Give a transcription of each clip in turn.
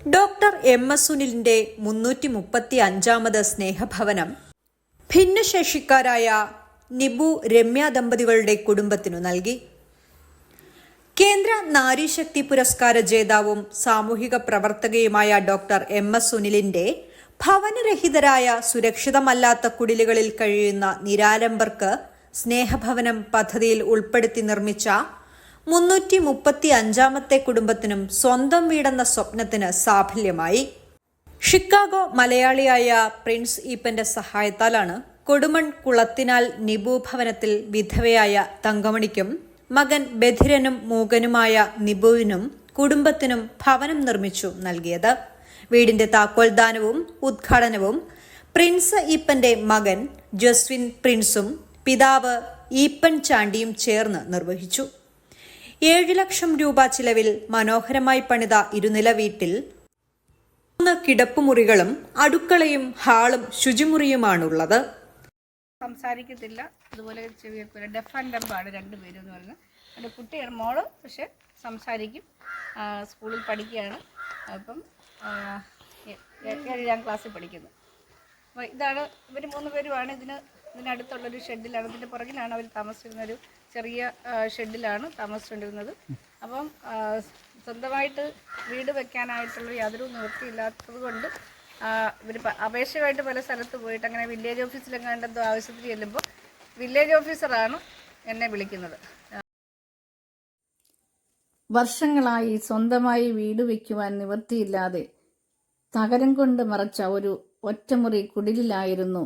Doctor M S സുനിലിന്റെ മുന്നൂറ്റി മുപ്പത്തി അഞ്ചാമത് സ്നേഹഭവനം. ഭിന്നശേഷിക്കാരായ നിബു രമ്യ ദമ്പതികളുടെ കുടുംബത്തിനു നൽകി. കേന്ദ്ര നാരീശക്തി പുരസ്കാര ജേതാവും സാമൂഹിക പ്രവർത്തകയുമായ ഡോക്ടർ എം എസ് സുനിലിന്റെ ഭവനരഹിതരായ സുരക്ഷിതമല്ലാത്ത കുടിലുകളിൽ കഴിയുന്ന നിരാലംബർക്ക് സ്നേഹഭവനം പദ്ധതിയിൽ ഉൾപ്പെടുത്തി നിർമ്മിച്ച മുന്നൂറ്റി മുപ്പത്തി അഞ്ചാമത്തെ കുടുംബത്തിനും സ്വന്തം വീടെന്ന സ്വപ്നത്തിന് സാഫല്യമായി. ഷിക്കാഗോ മലയാളിയായ പ്രിൻസ് ഈപ്പന്റെ സഹായത്താലാണ് കൊടുമൺ കുളത്തിനാൽ നിബു ഭവനത്തിൽ വിധവയായ തങ്കമണിക്കും മകൻ ബധിരനും മൂകനുമായ നിബുവിനും കുടുംബത്തിനും ഭവനം നിർമ്മിച്ചു നൽകിയത്. വീടിന്റെ താക്കോൽദാനവും ഉദ്ഘാടനവും പ്രിൻസ് ഈപ്പന്റെ മകൻ ജസ്വിൻ പ്രിൻസും പിതാവ് ഈപ്പൻ ചാണ്ടിയും ചേർന്ന് നിർവഹിച്ചു. ഏഴ് ലക്ഷം രൂപ ചിലവിൽ മനോഹരമായി പണിത ഇരുനില വീട്ടിൽ മൂന്ന് കിടപ്പുമുറികളും അടുക്കളയും ഹാളും ശുചിമുറിയുമാണുള്ളത്. സംസാരിക്കത്തില്ല. അതുപോലെ ചെവിയൊക്കെ ഡെഫ് ആൻഡ് ഡംബാണ് രണ്ടുപേരും എന്ന് പറയുന്നത്. എന്റെ കുട്ടിയാണ് മോൾ പക്ഷെ സംസാരിക്കും. സ്കൂളിൽ പഠിക്കുകയാണ്. അപ്പം ഏഴാം ക്ലാസ്സിൽ പഠിക്കുന്നു. അപ്പോൾ ഇതാണ് ഇവർ മൂന്ന് പേരുമാണ് ഇതിന് ഇതിനടുത്തുള്ളൊരു ഷെഡിലാണ് ഇതിന്റെ പുറകിലാണ് അവർ താമസിച്ചിരുന്ന ഒരു ചെറിയ ഷെഡിലാണ് താമസിച്ചുകൊണ്ടിരുന്നത്. അപ്പം സ്വന്തമായിട്ട് വീട് വെക്കാനായിട്ടുള്ള യാതൊരു നിവൃത്തിയില്ലാത്തത് കൊണ്ട് ഇവർ അപേക്ഷയായിട്ട് പല സ്ഥലത്ത് പോയിട്ട് അങ്ങനെ വില്ലേജ് ഓഫീസിലെങ്ങാണ്ടെന്തോ ആവശ്യത്തിൽ ആവശ്യത്തിന് ചെല്ലുമ്പോൾ വില്ലേജ് ഓഫീസറാണ് എന്നെ വിളിക്കുന്നത്. വർഷങ്ങളായി സ്വന്തമായി വീട് വയ്ക്കുവാൻ നിവൃത്തിയില്ലാതെ തകരം കൊണ്ട് മറച്ച ഒരു ഒറ്റമുറി കുടിലിലായിരുന്നു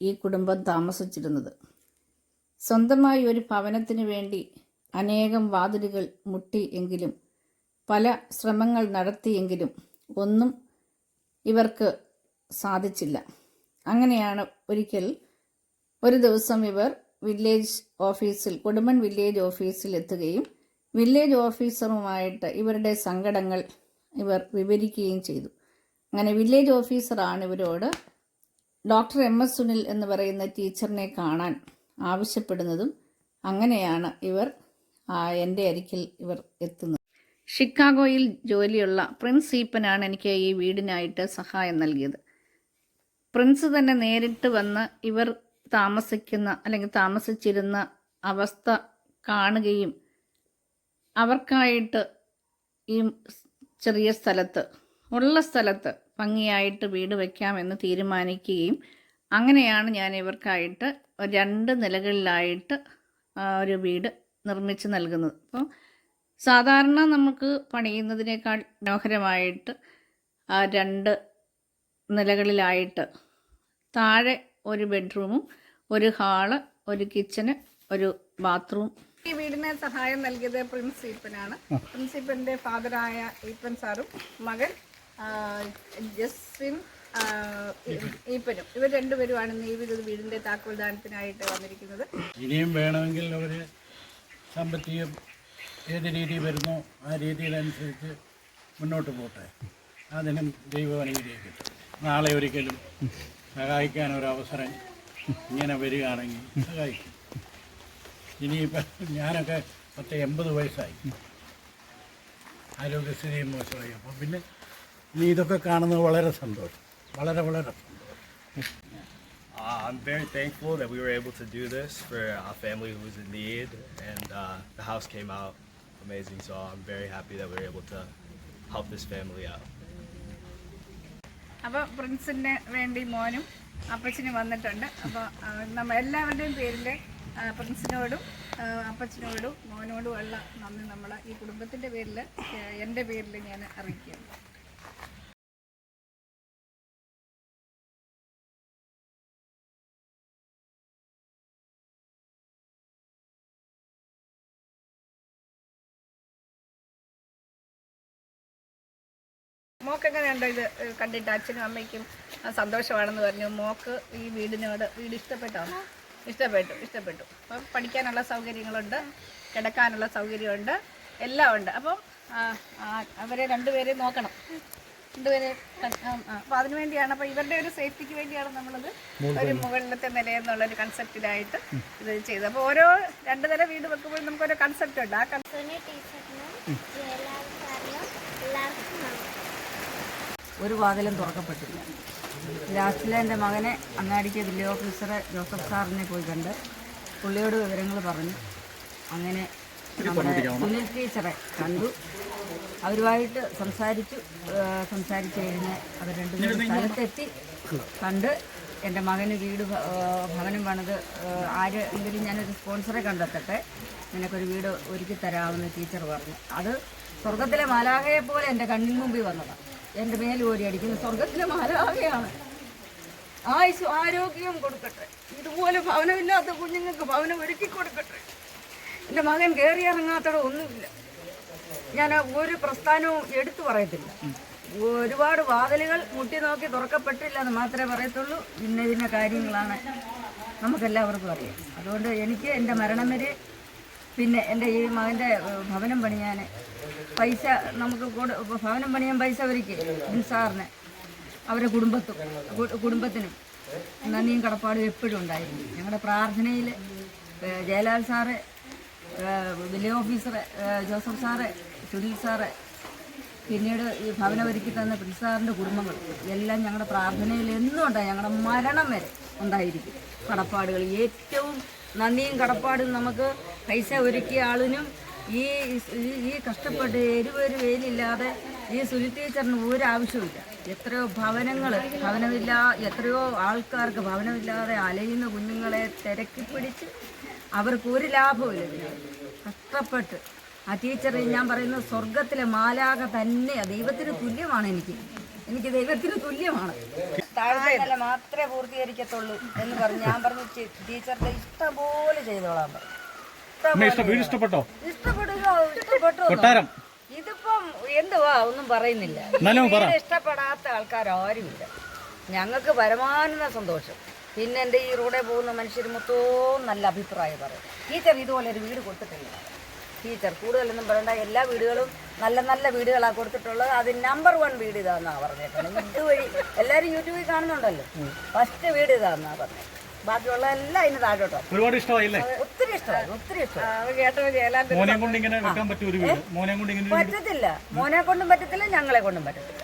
ഈ കുടുംബം താമസിച്ചിരുന്നത്. സ്വന്തമായി ഒരു ഭവനത്തിനു വേണ്ടി അനേകം വാതിലുകൾ മുട്ടി എങ്കിലും പല ശ്രമങ്ങൾ നടത്തിയെങ്കിലും ഒന്നും ഇവർക്ക് സാധിച്ചില്ല. അങ്ങനെയാണ് ഒരിക്കൽ ഒരു ദിവസം ഇവർ വില്ലേജ് ഓഫീസിൽ കൊടുമൺ വില്ലേജ് ഓഫീസിൽ എത്തുകയും വില്ലേജ് ഓഫീസറുമായിട്ട് ഇവരുടെ സങ്കടങ്ങൾ ഇവർ വിവരിക്കുകയും ചെയ്തു. അങ്ങനെ വില്ലേജ് ഓഫീസറാണ് ഇവരോട് ഡോക്ടർ എം എസ് സുനിൽ എന്ന് പറയുന്ന ടീച്ചറിനെ കാണാൻ ആവശ്യപ്പെടുന്നതും അങ്ങനെയാണ് ഇവർ എന്റെ അരികിൽ ഇവർ എത്തുന്നത്. ഷിക്കാഗോയിൽ ജോലിയുള്ള പ്രിൻസ് ഈപ്പനാണ് എനിക്ക് ഈ വീടിനായിട്ട് സഹായം നൽകിയത്. പ്രിൻസ് തന്നെ നേരിട്ട് വന്ന് ഇവർ താമസിക്കുന്ന അല്ലെങ്കിൽ താമസിച്ചിരുന്ന അവസ്ഥ കാണുകയും അവർക്കായിട്ട് ഈ ചെറിയ സ്ഥലത്ത് ഉള്ള സ്ഥലത്ത് ഭംഗിയായിട്ട് വീട് വയ്ക്കാമെന്ന് തീരുമാനിക്കുകയും അങ്ങനെയാണ് ഞാൻ ഇവർക്കായിട്ട് രണ്ട് നിലകളിലായിട്ട് ആ, ഒരു വീട് നിർമ്മിച്ച് നൽകുന്നത്. അപ്പോൾ സാധാരണ നമുക്ക് പണിയുന്നതിനേക്കാൾ മനോഹരമായിട്ട് ആ രണ്ട് നിലകളിലായിട്ട് താഴെ ഒരു ബെഡ്റൂമും ഒരു ഹാൾ ഒരു കിച്ചന് ഒരു ബാത്റൂം. ഈ വീടിന് സഹായം നൽകിയത് പ്രിൻസ് ഈപ്പനാണ് പ്രിൻസ് ഈപ്പന്റെ ഫാദറായ ഈപ്പൻ സാറും മകൻ ജസ്വിൻ ഈപ്പനും. ഇവർ രണ്ടുപേരുമാണ് നീവിൽ വീടിന്റെ താക്കോൽദാനത്തിനായിട്ട് വന്നിരിക്കുന്നത്. ഇനിയും വേണമെങ്കിൽ അവർ സാമ്പത്തികം ഏത് രീതി വരുന്നോ ആ രീതിയിലനുസരിച്ച് മുന്നോട്ട് പോട്ടെ. അതിനും ദൈവം അനുഗ്രഹിക്കട്ടെ. നാളെ ഒരിക്കലും സഹായിക്കാൻ ഒരു അവസരം ഇങ്ങനെ വരികയാണെങ്കിൽ സഹായിക്കും. ഇനിയിപ്പം ഞാനൊക്കെ പത്ത് എൺപത് വയസ്സായി. ആരോഗ്യസ്ഥിതിയും മോശമായി. അപ്പം പിന്നെ ഇനി ഇതൊക്കെ കാണുന്നത് വളരെ സന്തോഷം വളരെ വളരെ സന്തോഷം Uh, I'm very thankful that we were able to do this for our family who was in need, and uh, the house came out amazing. So I'm very happy that we were able to help this family out. അപ്പോൾ പ്രിൻസിന് വേണ്ടി മോനും അപ്പച്ചനും വന്നിട്ടുണ്ട് അപ്പോൾ നമ്മ എല്ലാവരുടെയും പേരിൽ പ്രിൻസിനോടും അപ്പച്ചനോടും മോനോടും ഉള്ള നന്ദി നമ്മൾ ഈ കുടുംബത്തിന്റെ പേരിൽ എന്റെ പേരിൽ ഞാൻ അറിയിക്കുകയാണ് മോക്ക് എങ്ങനെയുണ്ടോ ഇത് കണ്ടിട്ട് അച്ഛനും അമ്മയ്ക്കും സന്തോഷമാണെന്ന് പറഞ്ഞു. മോക്ക് ഈ വീടിനോട് വീട് ഇഷ്ടപ്പെട്ടോ? ഇഷ്ടപ്പെട്ടു ഇഷ്ടപ്പെട്ടു. അപ്പം പഠിക്കാനുള്ള സൗകര്യങ്ങളുണ്ട് കിടക്കാനുള്ള സൗകര്യമുണ്ട് എല്ലാം ഉണ്ട്. അപ്പം അവരെ രണ്ടുപേരെയും നോക്കണം. രണ്ടുപേരെ അപ്പോൾ അതിനു വേണ്ടിയാണ്. അപ്പോൾ ഇവരുടെ ഒരു സേഫ്റ്റിക്ക് വേണ്ടിയാണ് നമ്മളത് ഒരു മുകളിലത്തെ നിലയെന്നുള്ള ഒരു കൺസെപ്റ്റിലായിട്ട് ഇത് ചെയ്തത്. അപ്പോൾ ഓരോ രണ്ട് നില വീട് വെക്കുമ്പോഴും നമുക്കൊരു കൺസെപ്റ്റ് ഉണ്ട്. ആ കൺസെപ്റ്റ് സുനി ടീച്ചറിനും ജയലാൽ സാറിനും എല്ലാവർക്കും നന്ദി ഒരു വാതിലും തുറക്കപ്പെട്ടില്ല. ലാസ്റ്റിലെ എന്റെ മകനെ അങ്ങാടിക്ക് വില്ലേ ഓഫീസറെ ജോസഫ് സാറിനെ പോയി കണ്ട് പുള്ളിയോട് വിവരങ്ങൾ പറഞ്ഞു. അങ്ങനെ നമ്മുടെ സുനിൽ ടീച്ചറെ കണ്ടു. അവരുമായിട്ട് സംസാരിച്ചു. സംസാരിച്ചു കഴിഞ്ഞ് അവർ രണ്ടുപേരും സ്ഥലത്തെത്തി. കണ്ട് എന്റെ മകന് വീട് ഭവനം പണിത് ആ, ആര് എങ്കിലും ഞാനൊരു സ്പോൺസറെ കണ്ടെത്തട്ടെ. നിനക്കൊരു വീട് ഒരുക്കി തരാമെന്ന് ടീച്ചർ പറഞ്ഞു. അത് സ്വർഗത്തിലെ മാലാഹയെ പോലെ എന്റെ കണ്ണിന് മുമ്പിൽ വന്നതാണ് എന്റെ മേൽ ഓടിയടിക്കുന്ന. സ്വർഗത്തിലെ മാലാവയാണ് ആയുസ് ആരോഗ്യം കൊടുക്കട്ടെ. ഇതുപോലെ ഭവനമില്ലാത്ത കുഞ്ഞുങ്ങൾക്ക് ഭവനം ഒരുക്കി കൊടുക്കട്ടെ. എന്റെ മകൻ കയറി ഇറങ്ങാത്തട ഒന്നുമില്ല. ഞാൻ ഒരു പ്രസ്ഥാനവും എടുത്തു പറയത്തില്ല. ഒരുപാട് വാതിലുകൾ മുട്ടി നോക്കി തുറക്കപ്പെട്ടില്ല എന്ന് മാത്രമേ പറയത്തുള്ളൂ. ഇന്ന ഇന്ന കാര്യങ്ങളാണ് നമുക്കെല്ലാവർക്കും അറിയാം. അതുകൊണ്ട് എനിക്ക് എന്റെ മരണം വരെ പിന്നെ എന്റെ ഈ മകന്റെ ഭവനം പണിയാൻ പൈസ നമുക്ക് ഭവനം പണിയാൻ പൈസ ഒരുക്കി സാറിന് അവരുടെ കുടുംബത്തും കുടുംബത്തിനും. നന്ദിയും കടപ്പാടും എപ്പോഴും ഉണ്ടായിരുന്നു. ഞങ്ങളുടെ പ്രാർത്ഥനയിൽ Jayalal sir village officer Joseph sir Sunil sir പിന്നീട് ഈ ഭവനം ഒരുക്കി തന്ന പ്രിൻസാറിന്റെ കുടുംബങ്ങൾ എല്ലാം ഞങ്ങളുടെ പ്രാർത്ഥനയിൽ എന്നും ഉണ്ടായി. ഞങ്ങളുടെ മരണം വരെ ഉണ്ടായിരിക്കും. കടപ്പാടുകൾ ഏറ്റവും നന്ദിയും കടപ്പാടും നമുക്ക് പൈസ ഒരുക്കിയ ആളിനും ഈ ഈ- കഷ്ടപ്പെട്ട് എരിവൊരു വെയിലില്ലാതെ ഈ സുനി ടീച്ചറിന് ഒരു ആവശ്യമില്ല എത്രയോ ഭവനങ്ങൾ ഭവനമില്ല എത്രയോ ആൾക്കാർക്ക് ഭവനമില്ലാതെ അലയുന്ന കുഞ്ഞുങ്ങളെ തിരക്കി പിടിച്ച് അവർക്ക് ഒരു ലാഭമില്ല ഇതിന്. കഷ്ടപ്പെട്ട്. ആ ടീച്ചർ ഞാൻ പറയുന്നത് സ്വർഗത്തിലെ മാലാക തന്നെയാണ് ദൈവത്തിന് തുല്യമാണ് എനിക്ക്. എനിക്ക് ദൈവത്തിന് തുല്യമാണ്. താഴ്ച മാത്രമേ പൂർത്തീകരിക്കത്തുള്ളൂ എന്ന് പറഞ്ഞു. ഞാൻ പറഞ്ഞു ടീച്ചറിന്റെ ഇഷ്ടംപോലെ ഇഷ്ടം പോലെ ചെയ്തോളാൻ പറഞ്ഞു ഇഷ്ടപ്പെട്ടോ ഇഷ്ടപ്പെട്ടു കൊട്ടാരം. ഇതിപ്പം എന്തുവാ? ഒന്നും പറയുന്നില്ല. ഇഷ്ടപ്പെടാത്ത ആൾക്കാർ ആരുമില്ല ഞങ്ങൾക്ക് പരമാനന്ദ സന്തോഷം. പിന്നെ എന്റെ ഈ റോഡിൽ പോകുന്ന മനുഷ്യർ മൊത്തവും നല്ല അഭിപ്രായം പറയും. ടീച്ചർ ഇതുപോലെ ഒരു വീട് കൊടുത്തിട്ടില്ല. ടീച്ചർ കൂടുതലൊന്നും പറയണ്ട. എല്ലാ വീടുകളും നല്ല നല്ല വീടുകളാണ് കൊടുത്തിട്ടുള്ളത്. അത് നമ്പർ വൺ വീട് ഇതാന്നാണ് പറഞ്ഞേക്കുന്നത് ഇതുവഴി എല്ലാവരും യൂട്യൂബിൽ കാണുന്നുണ്ടല്ലോ. ഫസ്റ്റ് വീട് ഇതാന്നാണ് പറഞ്ഞത് ബാക്കിയുള്ള എല്ലാം അതിന് താഴോട്ടോ. ഒരുപാട് ഇഷ്ടമായില്ലേ ഒത്തിരി ഇഷ്ടമായി ഒത്തിരി ഇഷ്ടമായി. അത് കേട്ടപ്പോൾ ജയലാൽ മോനെ കൊണ്ട് ഇങ്ങനെ വെക്കാൻ പറ്റിയ ഒരു വീട്? മോനെ കൊണ്ട് ഇങ്ങനെ ഒരു വീട്? പറ്റത്തില്ല. മോനെ കൊണ്ടും പറ്റത്തില്ല ഞങ്ങളെ കൊണ്ടും പറ്റത്തില്ല.